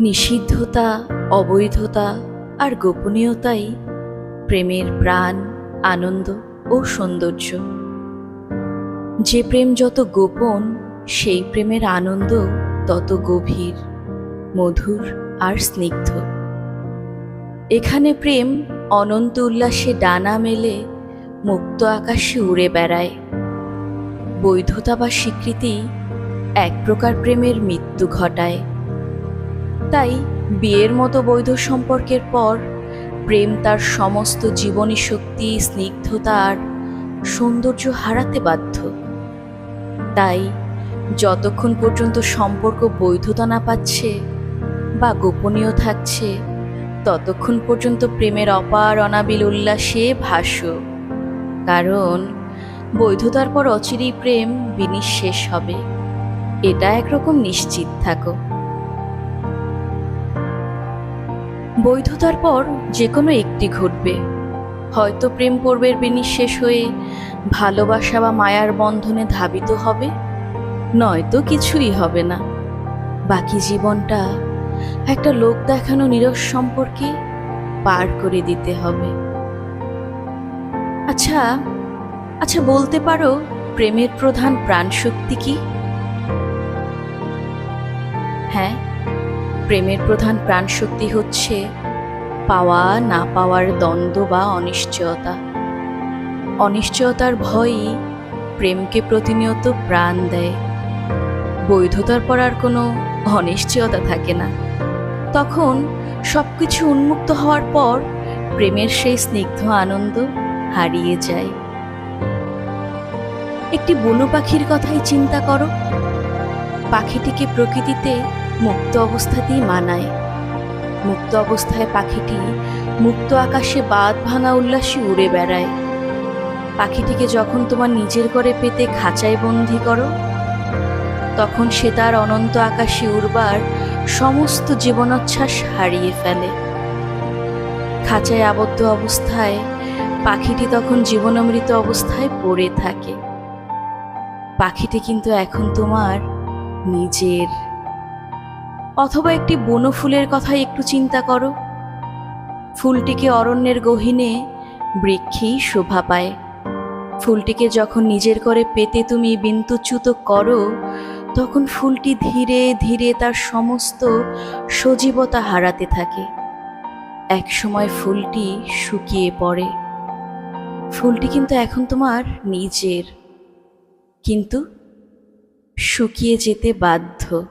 নিষিদ্ধতা, অবৈধতা আর গোপনীয়তাই প্রেমের প্রাণ, আনন্দ ও সৌন্দর্য। যে প্রেম যত গোপন, সেই প্রেমের আনন্দ তত গভীর, মধুর আর স্নিগ্ধ। এখানে প্রেম অনন্ত উল্লাসে ডানা মেলে মুক্ত আকাশে উড়ে বেড়ায়। বৈধতা বা স্বীকৃতি এক প্রকার প্রেমের মৃত্যু ঘটায়। তাই বিয়ের মতো বৈধ সম্পর্কের পর প্রেম তার সমস্ত জীবনী শক্তি, স্নিগ্ধতা আর সৌন্দর্য হারাতে বাধ্য। তাই যতক্ষণ পর্যন্ত সম্পর্ক বৈধতা না পাচ্ছে বা গোপনীয় থাকছে, ততক্ষণ পর্যন্ত প্রেমের অপার অনাবিল উল্লাসে ভাস্য কারণ বৈধতার পর অচিরেই প্রেম বিনিঃশেষ হবে। এটা একরকম নিশ্চিত থাকো। বৈধতার পর যে কোনো একটি ঘটবে। হয়তো প্রেম পর্বের বিনিঃশেষ হয়ে ভালোবাসা বা মায়ার বন্ধনে ধাবিত হবে। নয়তো কিছুই হবে না। বাকি জীবনটা একটা লোক দেখানো নিরস সম্পর্কে পার করে দিতে হবে। আচ্ছা আচ্ছা বলতে পারো, প্রেমের প্রধান প্রাণশক্তি কি? প্রেমের প্রধান প্রাণশক্তি হচ্ছে পাওয়া, না পাওয়ার দ্বন্দ্ব বা অনিশ্চয়তা। অনিশ্চয়তার ভয়ই প্রেমকে প্রতিনিয়ত প্রাণ দেয়। বৈধতার পর আর কোনো অনিশ্চয়তা থাকে না। তখন সব কিছু উন্মুক্ত হওয়ার পর প্রেমের সেই স্নিগ্ধ আনন্দ হারিয়ে যায়। একটি বনু পাখির কথাই চিন্তা করো। পাখিটিকে প্রকৃতিতে মুক্ত অবস্থাতেই মানায়। মুক্ত অবস্থায় পাখিটি মুক্ত আকাশে বাদ ভাঙা উল্লাসে উড়ে বেড়ায়। পাখিটিকে যখন তোমার নিজের করে পেতে খাঁচায় বন্দি করো, তখন সে তার অনন্ত আকাশে উড়বার সমস্ত জীবনোচ্ছ্বাস হারিয়ে ফেলে। খাঁচায় আবদ্ধ অবস্থায় পাখিটি তখন জীবনামৃত অবস্থায় পড়ে থাকে। পাখিটি কিন্তু এখন তোমার নিজের। অথবা একটি বন ফুলের কথাই একটু চিন্তা করো। ফুলটিকে অরণ্যের গহীনে বৃক্ষেই শোভা পায়। ফুলটিকে যখন নিজের করে পেতে তুমি বিন্তুচ্যুত করো, তখন ফুলটি ধীরে ধীরে তার সমস্ত সজীবতা হারাতে থাকে। এক সময় ফুলটি শুকিয়ে পড়ে। ফুলটি কিন্তু এখন তোমার নিজের। কিন্তু শুকিয়ে যেতে বাধ্য।